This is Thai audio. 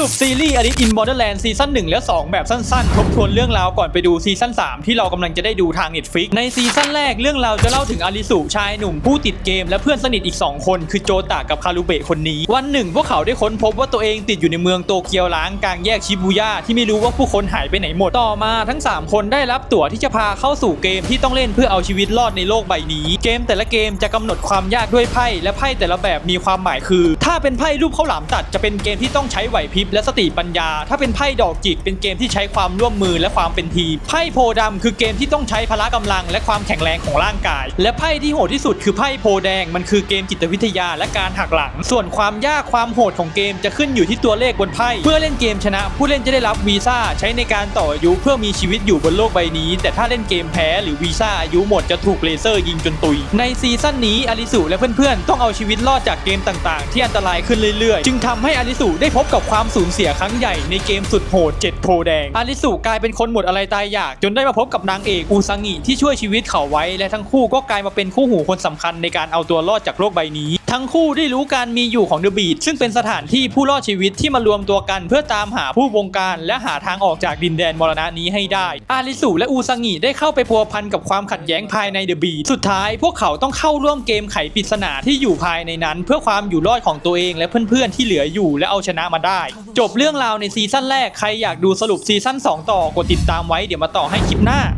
รุปซีรีส์ Alice in Borderland ซีซั่น1และ 2 แบบสั้นๆ ทบทวนเรื่องราวก่อนไปดูซีซั่น 3 ที่เรากำลังจะได้ดูทาง Netflix ในซีซั่นแรกเรื่องราวจะเล่าถึงอาริสุชายหนุ่มผู้ติดเกม และเพื่อนสนิทอีก 2 คน คือโจตะกับคารุเบะคนนี้ วันหนึ่ง พวกเขาได้ค้นพบว่าตัวเองติดอยู่ในเมืองโตเกียวล้างกลางแยกชิบูย่าที่ไม่รู้ว่าผู้คนหายไปไหนหมดต่อมาทั้ง 3 คนได้รับตั๋วที่จะพาเข้าสู่เกมที่ต้องเล่นเพื่อเอาชีวิตรอดในโลกใบนี้ เกมแต่ละเกมจะกำหนดความยากด้วยไพ่และไพ่แต่ละแบบมีความหมายคือ ถ้าเป็นไพ่รูปข้าวหลามตัดจะเป็นเกมที่ต้องใช้ไหวพริบและสติปัญญา ถ้าเป็นไพ่ดอกจิกเป็นเกมที่ใช้ความร่วมมือและความเป็นทีมไพ่โพธิ์ดำคือเกมที่ต้องใช้พละกำลัง และความแข็งแรงของร่างกาย และไพ่ที่โหดที่สุดคือไพ่โพแดงมันคือเกมจิตวิทยาและการหักหลัง ส่วนความยากความโหดของเกมจะขึ้นอยู่ที่ตัวเลขบนไพ่เพื่อเล่นเกมชนะ ผู้เล่นจะได้รับวีซ่าใช้ในการต่ออายุเพื่อมีชีวิตอยู่บนโลกใบนี้ แต่ถ้าเล่นเกมแพ้หรือวีซ่าอายุหมดจะถูกเลเซอร์ยิงจนตุย ในซีซั่นนี้อลิสุและเพื่อนๆต้องเอาชีวิตรอดจากเกมต่างๆ ที่อันตรายขึ้นเรื่อยๆ จึงทำให้อลิสุได้พบกับความสูญเสียครั้งใหญ่ในเกมสุดโหดเจ็ดโพแดงอลิสุกลายเป็นคนหมดอะไรตายอยาก จนได้มาพบกับนางเอกอูซังิที่ช่วยชีวิตเขาไว้ และทั้งคู่ก็กลายมาเป็นคู่หูคนสำคัญในการเอาตัวรอดจากโลกใบนี้ ทั้งคู่ได้รู้การมีอยู่ของเดอะบีดซึ่งเป็นสถานที่ผู้รอดชีวิตที่มารวมตัวกัน เพื่อตามหาผู้บงการ และหาทางออกจากดินแดนมรณะนี้ให้ได้ อาริสุและอูซังิได้เข้าไปพัวพันกับความขัดแย้งภายในเดอะบีดสุดท้าย พวกเขาต้องเข้าร่วมเกมไขปริศนาที่อยู่ภายในนั้น เพื่อความอยู่รอดของตัวเองและเพื่อนๆที่เหลืออยู่และเอาชนะมาได้จบเรื่องราวในซีซั่นแรกใครอยากดูสรุปซีซั่น2 ต่อกดติดตามไว้เดี๋ยวมาต่อให้คลิปหน้า